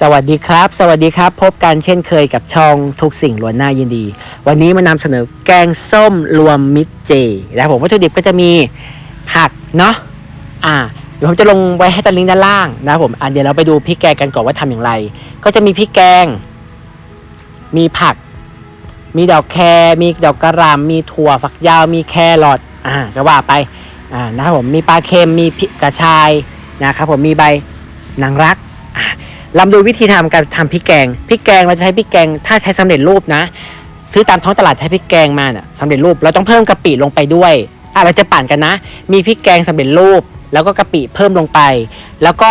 สวัสดีครับ สวัสดีครับ พบกันเช่นเคยกับช่องทุกสิ่งล้วนหน้ายินดี วันนี้มานำเสนอแกงส้มรวมมิตรเจนะผมวัตถุดิบก็จะมีผักเนาะอ่าเดี๋ยวผมจะลงไว้ให้ตะลิงก์ด้านล่างนะผมอะเดี๋ยวเราไปดูพริกแกงกันก่อนว่าทำอย่างไร ก็จะมีพริกแกง มีผัก มีดอกแครมีดอกกระหล่ำมีถั่วฝักยาว มีแครอทอ่าก็ว่าไปอ่านะครับผมมีปลาเค็มมีกกระชายนะครับผมมีใบนางรัก ลำดูวิธีทำการทำพริกแกงพริกแกงเราจะใช้พริกแกง ถ้าใช้สำเร็จรูปนะ ซื้อตามท้องตลาดใช้พริกแกงมาน่ะสำเร็จรูปเราต้องเพิ่มกะปิลงไปด้วยอะเราจะปั่นกันนะ มีพริกแกงสำเร็จรูป แล้วก็กะปิเพิ่มลงไป แล้วก็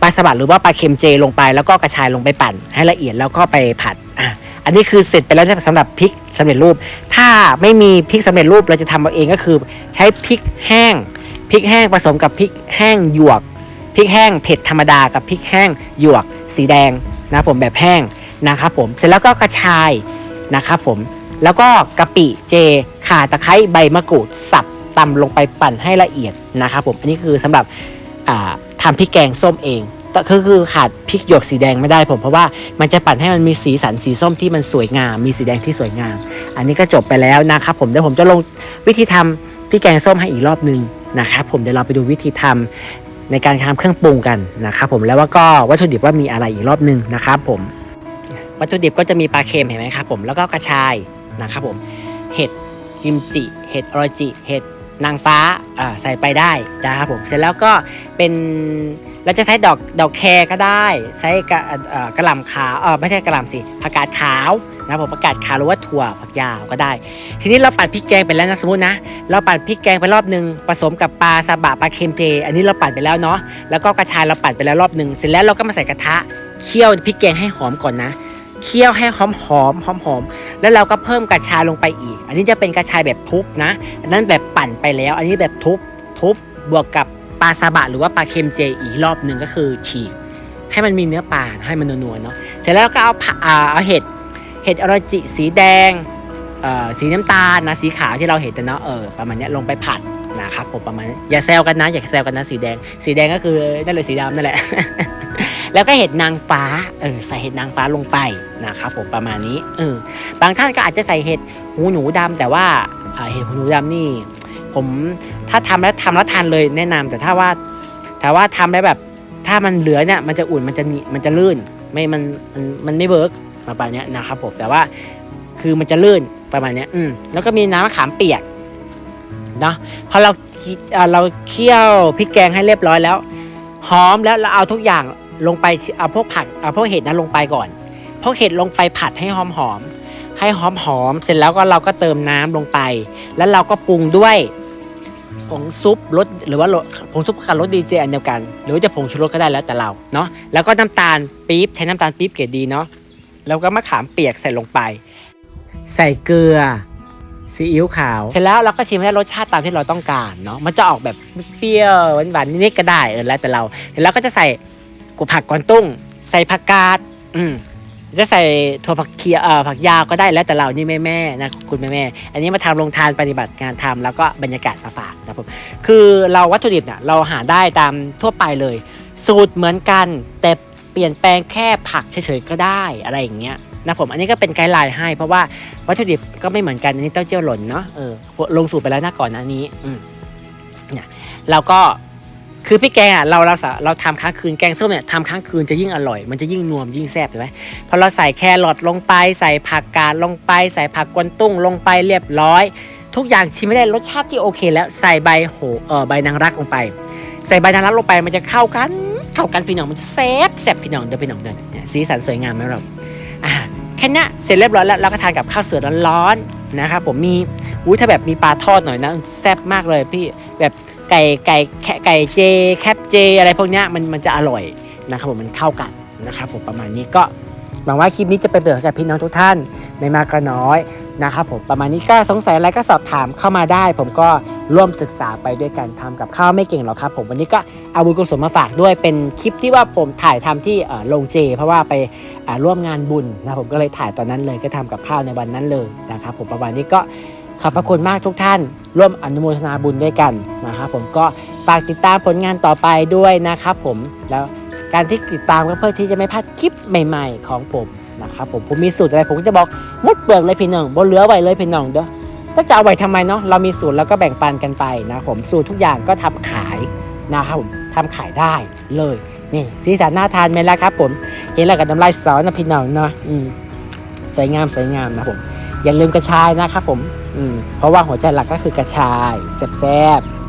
ปลาสบัดหรือว่าปลาเค็มเจลงไป แล้วก็กระชายลงไปปั่น ให้ละเอียดแล้วก็ไปผัดอะอันนี้คือเสร็จไปแล้วสำหรับพริกสำเร็จรูป ถ้าไม่มีพริกสำเร็จรูปเราจะทำเอาเองก็คือ ใช้พริกแห้งพริกแห้งผสมกับพริกแห้งหยวกพริกแห้งเผ็ดธรรมดากับพริกแห้งหยวก สีแดงนะผมแบบแห้งนะครับผมเสร็จแล้วก็กระชายนะครับผมแล้วก็กะปิเจข่าตะไคร้ใบมะกรูดสับตำลงไปปั่นให้ละเอียดนะครับผมอันนี้คือสำหรับอ่าทำพริกแกงส้มเองแต่คือขาดพริกหยวกสีแดงไม่ได้ผมเพราะว่ามันจะปั่นให้มันมีสีสันสีส้มที่มันสวยงาม มีสีแดงที่สวยงาม อันนี้ก็จบไปแล้วนะครับผมเดี๋ยวผมจะลงวิธีทำพริกแกงส้มให้อีกรอบหนึงนะครับผมเดี๋ยวเราไปดูวิธีทำ ในการทำเครื่องปรุงกันนะครับผมแล้วว่าก็วัตถุดิบว่ามีอะไรอีกรอบหนึงนะครับผมวัตถุดิบก็จะมีปลาเค็มเห็นไหมครับผมแล้วก็กระชายนะครับผมเห็ดกิมจิเห็ดอรจิ เห็ดนางฟ้าอ่าใส่ไปได้นะครับผมเสร็จแล้วก็เป็น เราจะใช้ดอกดอกแครก็ได้ ใช้กระกระหล่ำขาวเออไม่ใช่กระหล่ำสิผักกาดขาวนะผมผักกาดขาวหรือว่าถั่วผักยาวก็ได้ ทีนี้เราปั่นพริกแกงไปแล้วนะสมมตินะเราปั่นพริกแกงไปรอบหนึ่งผสมกับปลาซาบะปลาเค็มเจ อันนี้เราปั่นไปแล้วเนาะแล้วก็กระชายเราปั่นไปแล้วรอบหนึ่งเสร็จแล้วเราก็มาใส่กระทะเคี่ยวพริกแกงให้หอมก่อนนะเคี่ยวให้หอมหอมหอมหอมแล้วเราก็เพิ่มกระชายลงไปอีก อันนี้จะเป็นกระชายแบบทุบนะ อันนั้นแบบปั่นไปแล้ว อันนี้แบบทุบทุบบวกกับ ปลาซาบะหรือว่าปลาเค็มเจอีกรอบหนึ่งก็คือฉีก ให้มันมีเนื้อปลาให้มันนัวๆเนาะเสร็จแล้วก็เอาผักอ่าเอาเห็ดเห็ดออริจิสีแดงเอ่อสีน้ำตาลนะสีขาวที่เราเห็นแต่เนาะเออประมาณนี้ลงไปผัดนะครับผมประมาณอย่าแซวกันนะ อย่าแซวกันนะสีแดง สีแดงก็คือนั่นเลยสีดำนั่นแหละ แล้วก็เห็ดนางฟ้าเออใส่เห็ดนางฟ้าลงไปนะครับผมประมาณนี้เออบางท่านก็อาจจะใส่เห็ดหูหนูดำแต่ว่าอ่าเห็ดหูหนูดำนี่ ผมถ้าทำแล้วทำแล้วทานเลยแนะนำแต่ถ้าว่าถ้าว่าทำแล้วแบบ ถ้ามันเหลือเนี่ยมันจะอุ่นมันจะหนีมันจะลื่น ไม่มันมันมันไม่เวิร์กประมาณเนี้ยนะครับผมแต่ว่าคือมันจะลื่นประมาณเนี้ยอืมแล้วก็มีน้ำมะขามเปียกเนาะพอเราเอ่อเราเคี่ยวพริกแกงให้เรียบร้อยแล้วหอมแล้วเราเอาทุกอย่างลงไปเอาพวกผักเอาพวกเห็ดนั้นลงไปก่อนพวกเห็ดลงไปผัดให้หอมหอมให้หอมหอมเสร็จแล้วก็เราก็เติมน้ำลงไป แล้วเราก็ปรุงด้วย ผงซุปรสหรือว่าผงซุปกับรสดีเจอันเดียวกัน หรือว่าจะผงชูรสก็ได้แล้วแต่เราเนาะแล้วก็น้ำตาลปี๊บใช้น้ำตาลปี๊บเกรดดีเนาะแล้วก็มะขามเปียกใส่ลงไป ใส่เกลือซีอิ๊วขาว เสร็จแล้วเราก็ชิมให้รสชาติตามที่เราต้องการเนาะมันจะออกแบบเปรี้ยวหวานๆนิดๆก็ได้เออแล้วแต่เราเสร็จแล้วก็จะใส่กุผักกวางตุ้ง ใส่ผักกาดอืม จะใส่ถั่วฝักเขียวเอ่อผักยาวก็ได้แล้วแต่เรานี่แม่แม่นะคุณแม่แม่อันนี้มาทำลงทานปฏิบัติงานทำแล้วก็บรรยากาศมาฝากนะผมคือเราวัตถุดิบเนี่ยเราหาได้ตามทั่วไปเลย สูตรเหมือนกัน แต่เปลี่ยนแปลงแค่ผักเฉยๆก็ได้อะไรอย่างเงี้ยนะผมอันนี้ก็เป็นไกด์ไลน์ให้ เพราะว่าวัตถุดิบก็ไม่เหมือนกันอันนี้เต้าเจี้ยวหล่นเนาะเออลงสูตรไปแล้วนะก่อนน้านี้อืมเนี่ยเราก็ คือพี่แกงอะเราเราเราทำค้างคืนแกงส้มเนี่ยทำค้างคืนจะยิ่งอร่อย มันจะยิ่งนวมยิ่งแซ่บใช่ไหมพอเราใส่แครอทลงไปใส่ผักกาดลงไป ใส่ผักกวนตุ้งลงไปเรียบร้อย ทุกอย่างชิมไม่ได้รสชาติที่โอเค แล้วใส่ใบโหเออใบนางรักลงไป ใส่ใบนางรักลงไปมันจะเข้ากันเข้ากันพี่น้องมันจะแซ่บแซ่บพี่น้องเดินพี่น้องเดินเนี่ยสีสันสวยงามไหมเราอ่าแค่นี้เสร็จเรียบร้อยแล้วเราก็ทานกับข้าวสวยร้อนๆนะครับผมมีอุ้ยถ้าแบบมีปลาทอดหน่อยนะแซ่บมากเลยพี่แบบ ไก่ไก่แค่ไก่เจแคปเจ อะไรพวกเนี้ยมันมันจะอร่อยนะครับผมมันเข้ากันนะครับผมประมาณนี้ก็หวังว่าคลิปนี้จะเป็นประโยชน์กับพี่น้องทุกท่านไม่มากก็น้อยนะครับผมประมาณนี้ก็สงสัยอะไรก็สอบถามเข้ามาได้ ผมก็ร่วมศึกษาไปด้วยกันทำกับข้าวไม่เก่งหรอกครับ ผมวันนี้ก็เอาบุญกุศลมาฝากด้วยเป็นคลิปที่ว่าผมถ่ายทำที่โรงเจ เพราะว่าไปร่วมงานบุญนะผมก็เลยถ่ายตอนนั้นเลยก็ทำกับข้าวในวันนั้นเลยนะครับผมประมาณนี้ก็ ขอบพระคุณมากทุกท่าน ร่วมอนุโมทนาบุญด้วยกันนะครับผมก็ฝากติดตามผลงานต่อไปด้วยนะครับผมแล้วการที่ติดตามก็เพื่อที่จะไม่พลาดคลิปใหม่ ๆ ของผมนะครับผมผมมีสูตรอะไรผมก็จะบอกหมดเปลือกเลยพี่น้องบนเหลือไว้เลยพี่น้องเด้อถ้าจะเอาไว้ทำไมเนาะเรามีสูตรแล้วก็แบ่งปันกันไปนะผมสูตรทุกอย่างก็ทำขายนะครับผมทำขายได้เลยนี่สีสันน่าทานไหมล่ะครับ ผมเห็นแล้วกับน้ำลายสอนนะพี่น้องเนาะสวยงามสวยงามนะผม อย่าลืมกระชายนะครับผม อืมเพราะว่าหัวใจหลักก็คือกระชายแซ่บๆ